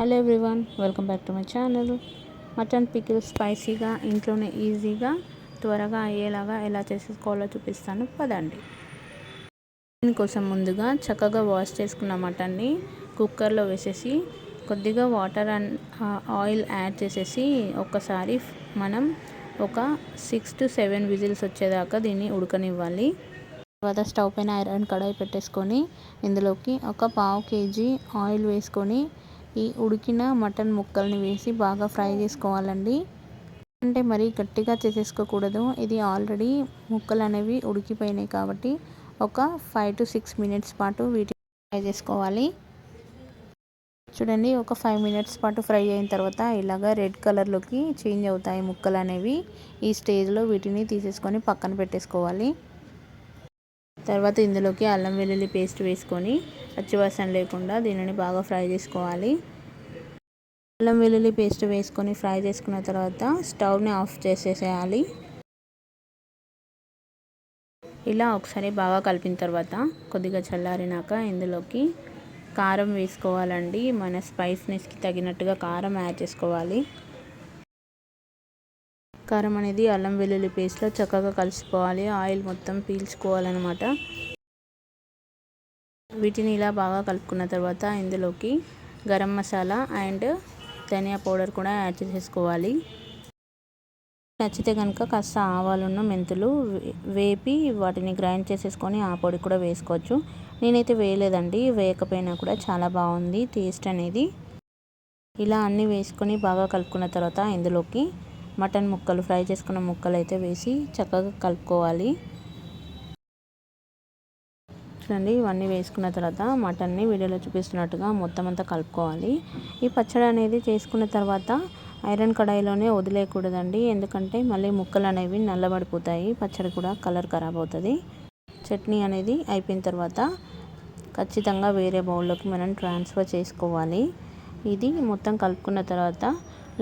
Hello everyone welcome back to my channel. Mutton pickle స్పైసీగా ఇంట్లోనే ఈజీగా త్వరగా అయ్యేలాగా ఎలా చేసుకోవాలో చూపిస్తాను. పదండి. దీనికోసం ముందుగా చక్కగా వాష్ చేసుకున్న మటన్ని కుక్కర్లో వేసేసి కొద్దిగా వాటర్ అండ్ ఆయిల్ యాడ్ చేసేసి ఒక్కసారి మనం ఒక సిక్స్ టు సెవెన్ విజిల్స్ వచ్చేదాకా దీన్ని ఉడకనివ్వాలి. తర్వాత స్టవ్ పైన ఐరన్ కడాయి పెట్టేసుకొని ఇందులోకి ఒక పావు కేజీ ఆయిల్ వేసుకొని ఈ ఉడికిన మటన్ ముక్కల్ని వేసి బాగా ఫ్రై చేసుకోవాలండి. అంటే మరీ గట్టిగా చేసేసుకోకూడదు. ఇది ఆల్రెడీ ముక్కలు అనేవి ఉడికిపోయినాయి కాబట్టి ఒక ఫైవ్ టు సిక్స్ మినిట్స్ పాటు వీటిని ఫ్రై చేసుకోవాలి. చూడండి ఒక ఫైవ్ మినిట్స్ పాటు ఫ్రై అయిన తర్వాత ఇలాగ రెడ్ కలర్లోకి చేంజ్ అవుతాయి ముక్కలు అనేవి ఈ స్టేజ్లో వీటిని తీసేసుకొని పక్కన పెట్టేసుకోవాలి. తర్వాత ఇందులోకి అల్లం వెల్లుల్లి పేస్ట్ వేసుకొని పచ్చివాసన లేకుండా దీనిని బాగా ఫ్రై చేసుకోవాలి. అల్లం వెల్లుల్లి పేస్ట్ వేసుకొని ఫ్రై చేసుకున్న తర్వాత స్టవ్ని ఆఫ్ చేసేసేయాలి. ఇలా ఒకసారి బాగా కలిపిన తర్వాత కొద్దిగా చల్లారినాక ఇందులోకి కారం వేసుకోవాలండి. మన స్పైస్నెస్కి తగినట్టుగా కారం యాడ్ చేసుకోవాలి. కారం అనేది అల్లం వెల్లుల్లి పేస్ట్లో చక్కగా కలిసిపోవాలి. ఆయిల్ మొత్తం పీల్చుకోవాలన్నమాట. వీటిని ఇలా బాగా కలుపుకున్న తర్వాత ఇందులోకి garam masala and dhaniya powder కూడా యాడ్ చేసేసుకోవాలి. నచ్చితే కనుక కాస్త ఆవాలున్న మెంతులు వేపి వాటిని గ్రైండ్ చేసేసుకొని ఆ పొడి కూడా వేసుకోవచ్చు. నేనైతే వేయలేదండి. వేయకపోయినా కూడా చాలా బాగుంది టేస్ట్ అనేది. ఇలా అన్నీ వేసుకొని బాగా కలుపుకున్న తర్వాత ఇందులోకి మటన్ ముక్కలు ఫ్రై చేసుకున్న ముక్కలు అయితే వేసి చక్కగా కలుపుకోవాలి. చూడండి ఇవన్నీ వేసుకున్న తర్వాత మటన్ని వీడియోలో చూపిస్తున్నట్టుగా మొత్తం అంతా కలుపుకోవాలి. ఈ పచ్చడి అనేది చేసుకున్న తర్వాత ఐరన్ కడాయిలోనే వదిలేయకూడదండి ఎందుకంటే మళ్ళీ ముక్కలు అనేవి నల్లబడిపోతాయి పచ్చడి కూడా కలర్ ఖరాబ్ అవుతుంది. చట్నీ అనేది అయిపోయిన తర్వాత ఖచ్చితంగా వేరే బౌల్లోకి మనం ట్రాన్స్ఫర్ చేసుకోవాలి. ఇది మొత్తం కలుపుకున్న తర్వాత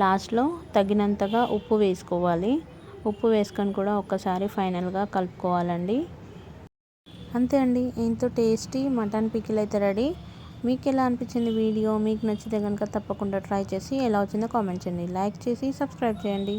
లాస్ట్లో తగినంతగా ఉప్పు వేసుకోవాలి. ఉప్పు వేసుకొని కూడా ఒక్కసారి ఫైనల్గా కలుపుకోవాలండి. అంతే అండి. ఎంతో టేస్టీ మటన్ పికిల్ అయితే రెడీ. మీకు ఎలా అనిపించింది వీడియో? మీకు నచ్చితే కనుక తప్పకుండా ట్రై చేసి ఎలా వచ్చిందో కామెంట్ చేయండి. లైక్ చేసి సబ్స్క్రైబ్ చేయండి.